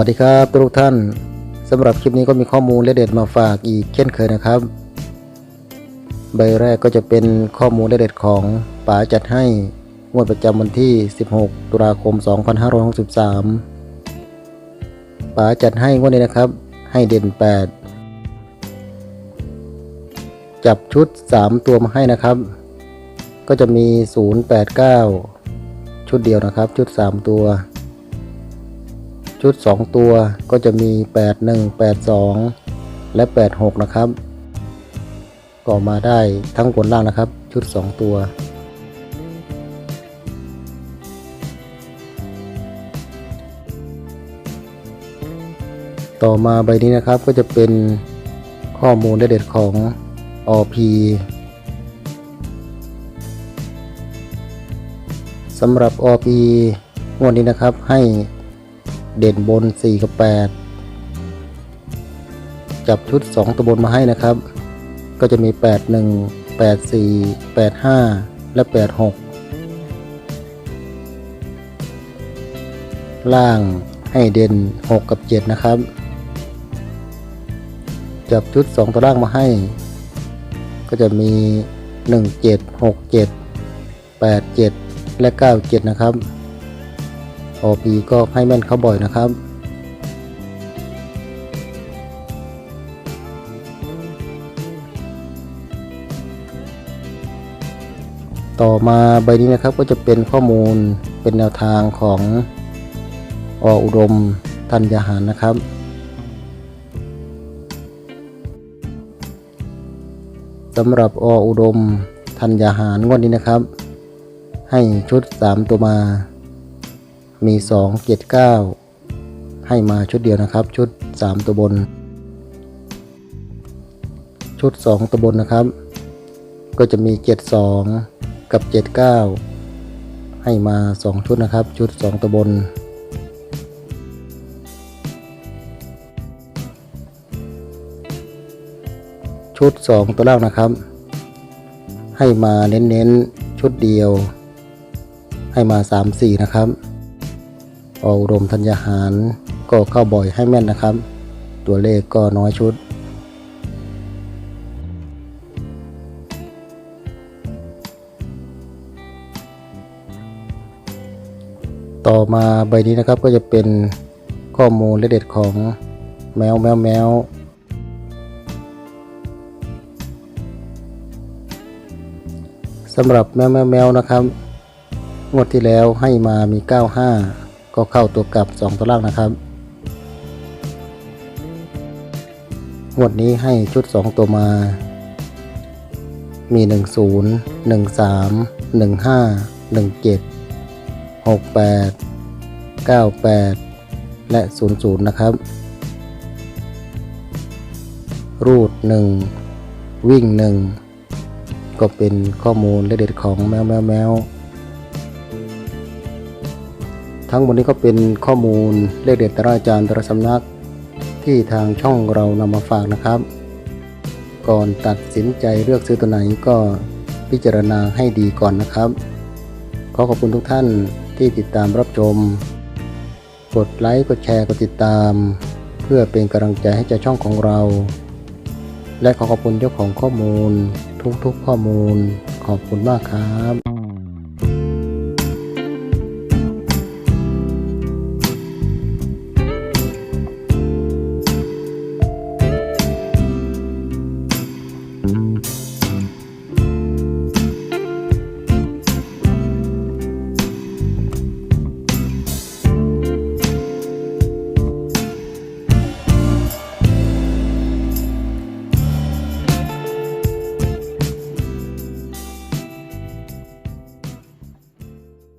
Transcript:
วัสดีครับทุกท่านสำหรับคลิปนี้ก็มีข้อมูลและเด็ดมาฝากอีกเช่นเคยนะครับ ใบแรกก็จะเป็นข้อมูลและเด็ดของป๋าจัดให้งวดประจำวันที่ 16 ตุลาคม 2563ป๋าจัดให้งวดนี้นะครับ ให้เด่น 8 จับชุด 3 ตัวมาให้นะครับ ก็จะมี 089 ชุดเดียวนะครับ ชุด 3 ตัว ชุด 2 ตัวก็จะมี 81 82 และ 86 นะครับ ก็มาได้ทั้งบนล่างนะครับ ชุด 2 ตัว ต่อมาใบนี้นะครับก็จะเป็นข้อมูลเด็ดของ OP สำหรับ OP งวดนี้นะครับให้ เด่นบน 4 กับ 8 จับชุด 2ตัวบนมาให้นะครับ ก็จะมี 81 84 85 และ 86 ล่างให้เด่น 6 กับ 7 นะครับ จับชุด 2 ตัวล่างมาให้ ก็จะมี 17 67 87 และ 97 นะครับ ออปีก็ให้แม่นเขาบ่อยนะครับต่อมาใบนี้นะครับก็จะเป็นข้อมูลเป็นแนวทางของออุดมธัญญาหารนะครับ สำหรับออุดมธัญญาหารงวดนี้นะครับ ให้ชุด 3 ตัวมา มี 2 7 9 ให้มาชุดเดียวนะครับ ชุด 3 ตัวบน ชุด 2 ตัวบนนะครับ ก็จะมี 7 2 กับ 7 9 ให้มา 2 ชุดนะครับ ชุด 2 ตัวบน ชุด 2 ตัวล่างนะครับ ให้มาเน้นๆชุดเดียว ให้มา 3 4 นะครับ ออุดมธัญหาร ก็เข้าบ่อยให้แม่นนะครับ ตัวเลขก็น้อยชุด ต่อมาใบนี้นะครับก็จะเป็นข้อมูลและเด็ดของแมวแมวแมวสำหรับแมวแมวแมวนะครับ งวดที่แล้วให้มามี 95 ก็เข้าตัวกลับ 2 ตัวล่างนะครับงวดนี้ให้ชุด 2 ตัวมา มี 10 13 15 17 68 98 และ 00 นะครับ รูด 1 วิ่ง 1 ก็เป็นข้อมูลละเด็ดของแมวแมวแมว ทั้งหมดนี้ก็เป็นข้อมูลเลขเด็ดแต่ละอาจารย์แต่ละสำนัก ที่ทางช่องเรานำมาฝากนะครับ ก่อนตัดสินใจเลือกซื้อตัวไหนก็พิจารณาให้ดีก่อนนะครับ ขอขอบคุณทุกท่านที่ติดตามรับชม กดไลค์ กดแชร์ กดติดตาม เพื่อเป็นกำลังใจให้เจ้าช่องของเรา และขอขอบคุณเจ้าของข้อมูล ทุกๆข้อมูล ขอบคุณมากครับ